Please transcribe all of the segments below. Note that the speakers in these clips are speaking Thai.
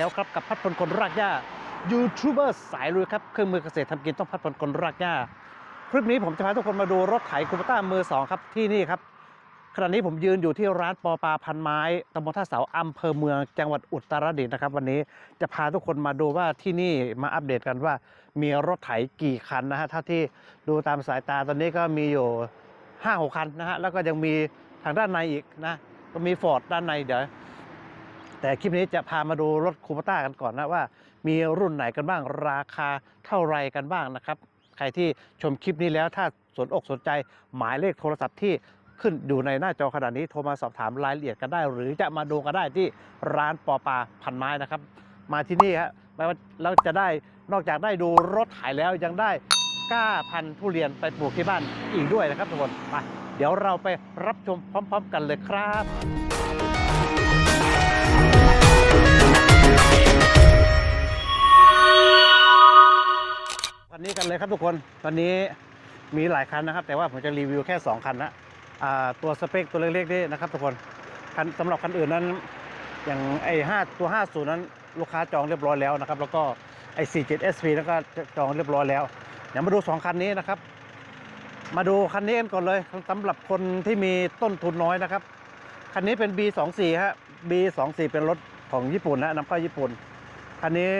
แล้วครับกับพัดพลคนรากหญ้ายูทูบเบอร์สายลุยครับเครื่องมือเกษตรทำกินต้องพัดพลคนรากหญ้าคลิปนี้ผมจะพาทุกคนมาดูรถไถคูปต้ามือสองครับที่นี่ครับขณะนี้ผมยืนอยู่ที่ร้านปอปลาพันไม้ตำบลท่าเสาอำเภอเมืองจังหวัดอุตรดิตถ์นะครับ วันนี้จะพาทุกคนมาดูว่าที่นี่มาอัปเดตกันว่ามีรถไถกี่คันนะฮะถ้าที่ดูตามสายตาตอนนี้ก็มีอยู่ห้าหกคันนะฮะแล้วก็ยังมีทางด้านในอีกนะก็มีฟอร์ดด้านในเดี๋ยว แต่คลิปนี้จะพามาดูรถคูปต้ากันก่อนนะว่า มีรุ่นไหนกันบ้างราคาเท่าไรกันบ้างนะครับ ใครที่ชมคลิปนี้แล้วถ้าสนอกสนใจหมายเลขโทรศัพท์ที่ขึ้นอยู่ในหน้าจอขณะนี้โทรมาสอบถามรายละเอียดกันได้ หรือจะมาดูกันได้ที่ร้านปอปาพันไม้นะครับ มาที่นี่ฮะไม่ว่าเราจะได้นอกจากได้ดูรถขายแล้วยังได้ก้าพันธุ์ทุเรียนไปปลูกที่บ้านอีกด้วยนะครับทุกคนไปเดี๋ยวเราไปรับชมพร้อม ๆ กันเลยครับ ครับทุกคนตอนนี้มีหลายคันนะครับ แต่ว่าผมจะรีวิวแค่ 2 คันนะตัวสเปคตัวเล็กๆนี่นะครับทุกคนคันสำหรับคันอื่นนั้น อย่างไอ้ห้าตัว 50 นั้นลูกค้าจองเรียบร้อยแล้วนะครับ แล้วก็ไอ้47 SP นั้นก็จองเรียบร้อยแล้วเดี๋ยวมาดู 2 คันนี้นะครับ มาดูคันนี้กันก่อนเลยสำหรับคนที่มีต้นทุนน้อยนะครับคันนี้เป็น B24 ฮะ B24 เป็นรถของญี่ปุ่นนะนำเข้าญี่ปุ่นคันนี้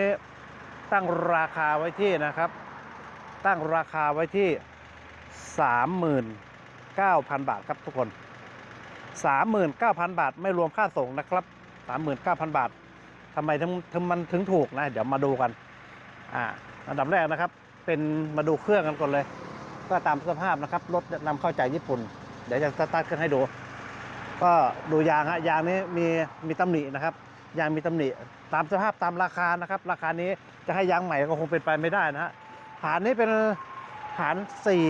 ตั้งราคาไว้ที่นะครับ ตั้งราคาไว้ที่ 39,000 บาทครับทุกคน 39,000 บาทไม่รวมค่าส่งนะครับ 39,000 บาททำไมถึงถึงมันถึงถูกนะ เดี๋ยวมาดูกัน อ่าอันดับแรกนะครับ เป็นมาดูเครื่องกันก่อนเลย ก็ตามสภาพนะครับรถนำเข้าจากญี่ปุ่น เดี๋ยวจะสตาร์ทขึ้นให้ดู ก็ดูยางฮะยางนี้มีมีตำหนินะครับยางมีตำหนิตามสภาพตามราคานะครับ ราคานี้จะให้ยางใหม่ก็คงเป็นไปไม่ได้นะฮะ ฐานนี้เป็นฐานสี่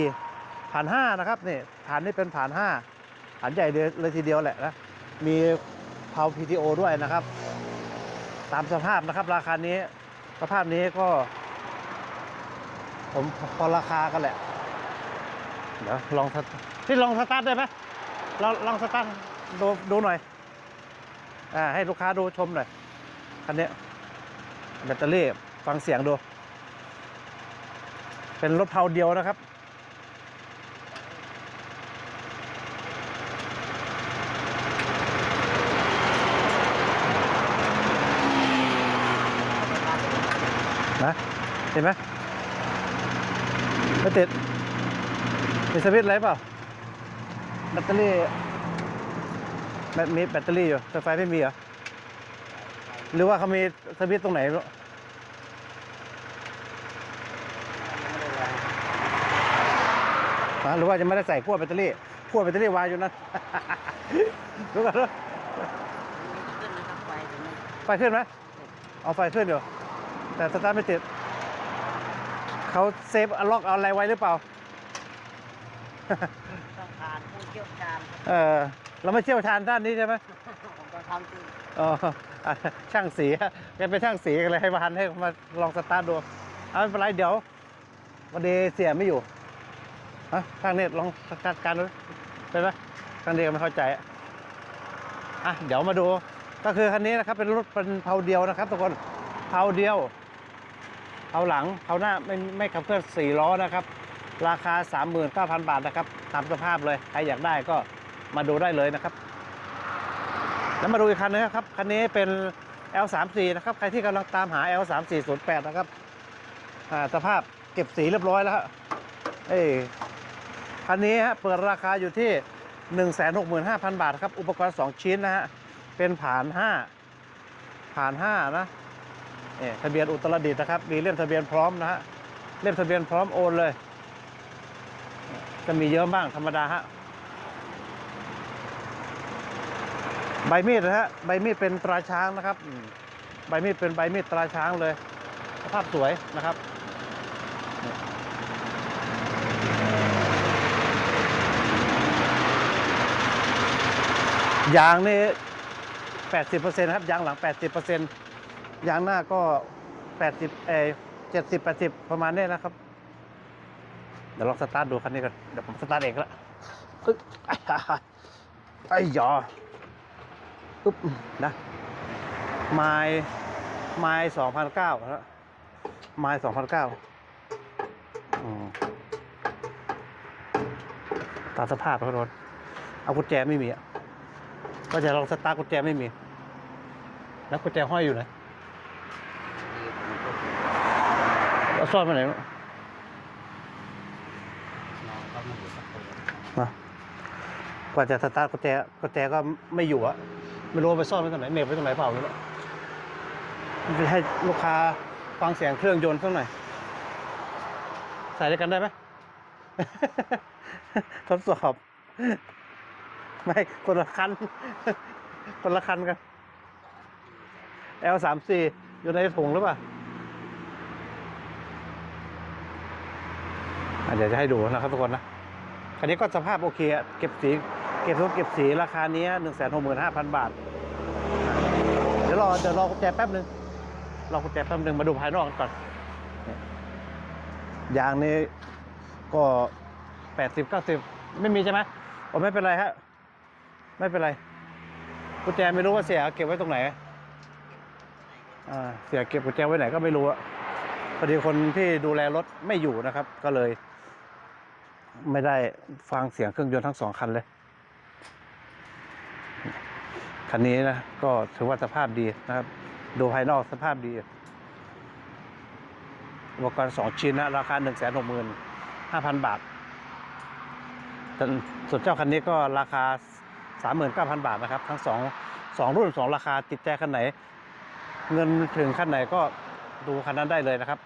ฐานห้านะครับนี่ฐานนี้เป็นฐานห้าฐานใหญ่เลยทีเดียวแหละนะมีเพา PTO ด้วยนะครับ ตามสภาพนะครับ ราคานี้สภาพนี้ก็ ผมพอราคากันแหละเดี๋ยวลองสตที่ลองสตาร์ทได้ไหมลองลองสตาร์ทดูดูหน่อยอ่าให้ลูกค้าดูชมหน่อยคันนี้แบตเตอรี่ฟังเสียงดู เป็นรถเพาเดียวนะครับ นะเห็นไหมไม่ติดมีสวิตช์อะไรเปล่า แบตเตอรี่แบตมีแบตเตอรี่อยู่แต่ไฟไม่มีเหรอ หรือว่าเขามีสวิตช์ตรงไหนไม่รู้ฮะ หรือว่าจะไม่ได้ใส่ขั้วแบตเตอรี่ขั้วแบตเตอรี่วางอยู่นั่นดูกันดูขึ้นนะครับไฟถึงไม่ไฟขึ้นไหมเอาไฟขึ้นอยู่แต่สตาร์ทไม่ติดเขาเซฟล็อกเอาอะไรไว้หรือเปล่าต้องผ่านผู้เชี่ยวชาญเออเราไม่เชี่ยวชาญด้านนี้ใช่ไหมผมจะทำจริงอ๋ออะช่างสีฮะแกเป็นช่างสีกันเลยให้มาหันให้มาลองสตาร์ทดูเอาไม่เป็นไรเดี๋ยววันนี้เสียไม่อยู่ ฮะช่างเน็ตลองจัดการดูเป็นไหมช่างเน็ตก็ไม่เข้าใจอะเดี๋ยวมาดู ก็คือคันนี้นะครับเป็นรถเป็นเพาเดียวนะครับทุกคนเพาเดียวเพาหลังเพาหน้าไม่ไม่ขับเคลื่อนสี่ล้อนะครับ ราคา 39,000 บาทนะครับตามสภาพเลยใครอยากได้ก็มาดูได้เลยนะครับแล้วมาดูอีกคันนึงครับคันนี้เป็น L34 นะครับใครที่กำลังตามหา L3408 นะครับอ่าสภาพเก็บสีเรียบร้อยแล้วฮะเอ้ย คันนี้ฮะเปิดราคาอยู่ที่ 165,000 บาทครับ อุปกรณ์ 2 ชิ้นนะฮะ เป็นผาน 5 ผาน 5 นะเนี่ยทะเบียนอุตรดิตถ์นะครับ มีเล่มทะเบียนพร้อมนะฮะ เล่มทะเบียนพร้อมโอนเลย จะมีเยอะบ้างธรรมดาฮะ ใบมีดนะฮะ ใบมีดเป็นตราช้างนะครับ ใบมีดเป็นใบมีดตราช้างเลย สภาพสวยนะครับ ยางนี่แปดสิบเปอร์เซ็นต์ครับยางหลังแปดสิบเปอร์เซ็นต์ยางหน้าก็แปดสิบเอเจ็ดสิบแปดสิบประมาณนี้นะครับ เดี๋ยวลองสตาร์ทดูคันนี้กันเดี๋ยวผมสตาร์ทเองละอึ๊บไอ้ยาปุ๊บนะไม้ไม้สองพันเก้าไม้สองพันเก้าตามสภาพครับทุกคนเอากุญแจไม่มีอะ ก็จะลองสตาร์ทกุญแจไม่มี แล้วกุญแจห้อยอยู่ไหนเอาซ่อนไปไหนวะมากว่าจะสตาร์ทกุญแจกุญแจก็ไม่อยู่อะไม่รู้ไปซ่อนไว้ตรงไหนเหน็บไว้ตรงไหนเปล่าไม่รู้จะให้ลูกค้าฟังเสียงเครื่องยนต์สักหน่อยใส่ด้วยกันได้ไหม ทดสอบ ไม่คนละคัน คนละคันกัน L สามสี่อยู่ในถุงหรือเปล่าเดี๋ยวจะให้ดูนะครับทุกคนนะ คันนี้ก็สภาพโอเค เก็บสี เก็บทุกเก็บสีราคานี้หนึ่งแสนหกหมื่นห้าพันบาท เดี๋ยวรอเดี๋ยวรอกุญแจแป๊บหนึ่งรอกุญแจแป๊บหนึ่งมาดูภายนอกกันก่อนยยางนี้ก็แปดสิบเก้าสิบไม่มีใช่ไหมโอ้ไม่เป็นไรฮะ ไม่เป็นไรกุญแจไม่รู้ว่าเสียเก็บไว้ตรงไหนอ่าเสียเก็บกุญแจไว้ไหนก็ไม่รู้อะพอดีคนที่ดูแลรถไม่อยู่นะครับ ก็เลย ไม่ได้ฟังเสียงเครื่องยนต์ทั้งสองคันเลยคันนี้นะก็ถือว่าสภาพดีนะครับ ดูภายนอกสภาพดีอุปกรณ์สองชิ้นนะราคาหนึ่งแสนหกหมื่นห้าพันบาทแต่ส่วนเจ้าคันนี้ก็ราคา สามหมื่นเก้าพันบาทนะครับ ทั้งสองสองรุ่นสองราคาติดใจคันไหน เงินถึงคันไหนก็ดูคันนั้นได้เลยนะครับ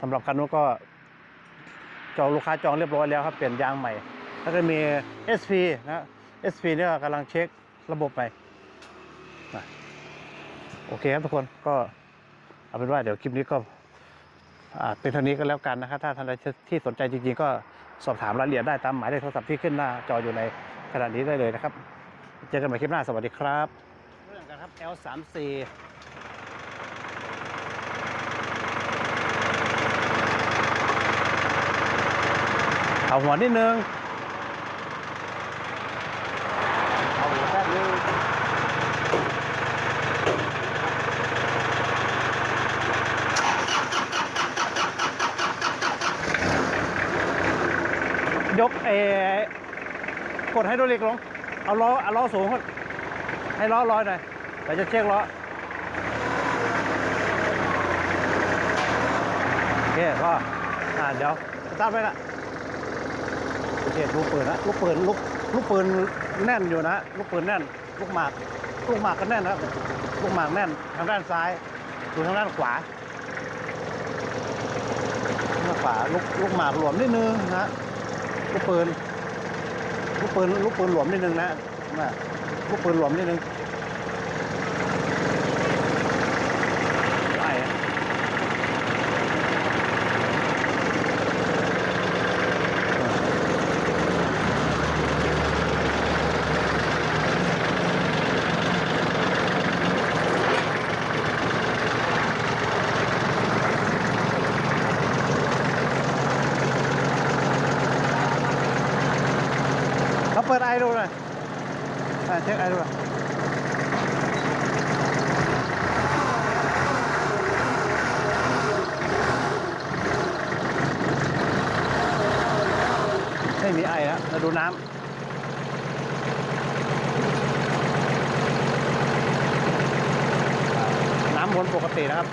สำหรับคันนู้นก็จองลูกค้าจองเรียบร้อยแล้วครับ เปลี่ยนยางใหม่ แล้วก็มี SP นะ SP เนี่ยกำลังเช็คระบบไปนะโอเคครับทุกคนก็เอาเป็นว่าเดี๋ยวคลิปนี้ก็เป็นเท่านี้ก็แล้วกันนะครับ ถ้าท่านใดที่สนใจจริงๆก็ สอบถามรายละเอียดได้ตามหมายเลขโทรศัพท์ที่ขึ้นหน้าจออยู่ในขณะนี้ได้เลยนะครับ เจอกันใหม่คลิปหน้าสวัสดีครับเรื่องกันครับ L34 เอาหัวนิดนึง เอาแป๊บนึง ยกเออก ดให้ดรอลิกลง เอาล้อเอาล้อสูงให้ล้อลอยหน่อยเดี๋ยวจะเช็คล้อ โอเคก็อ่าเดี๋ยวตาร์ทไว้ละโอเคลูกปืนนะลูกปืนลูกลูกปืนแน่นอยู่นะลูกปืนแน่น ลูกหมาก ลูกหมากก็แน่นนะลูกหมากแน่นทางด้านซ้ายดูทางด้านขวาทางด้านขวาลูกลูกหมากหลวมนิดนึงนะลูกปืน ลูกปืนลูกปืนหลวมนิดนึงนะลูกปืนหลวมนิดนึงไอ้อะเขาเปิดไอดูหน่อยอะเช็คไอดูหน่อยไม่มีไอแล้ว เราดูน้ำน้ำวนปกตินะครับ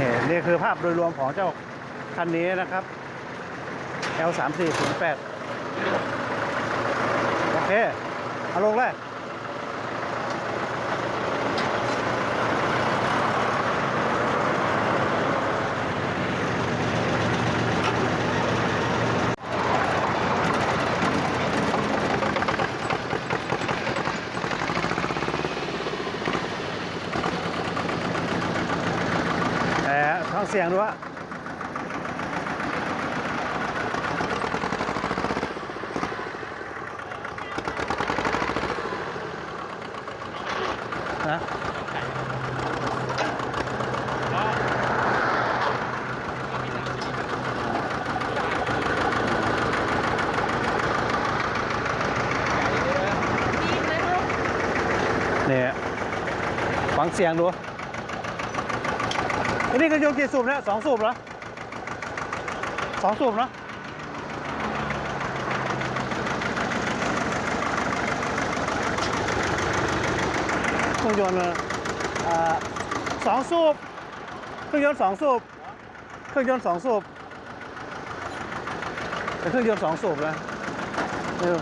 นี่นี่คือภาพโดยรวมของเจ้าคันนี้นะครับ L 3 4 0 8 โอเคเอาลงเลย เสียงดูว่านะนี่ฟังเสียงดู อันนี้ก็โยนกี่สูบเนี่ยสองสูบเหรอสองสูบเนอะเครื่องยนต์สองสูบเครื่องยนต์สองสูบเครื่องยนต์สองสูบเป็นเครื่องยนต์สองสูบนะเออ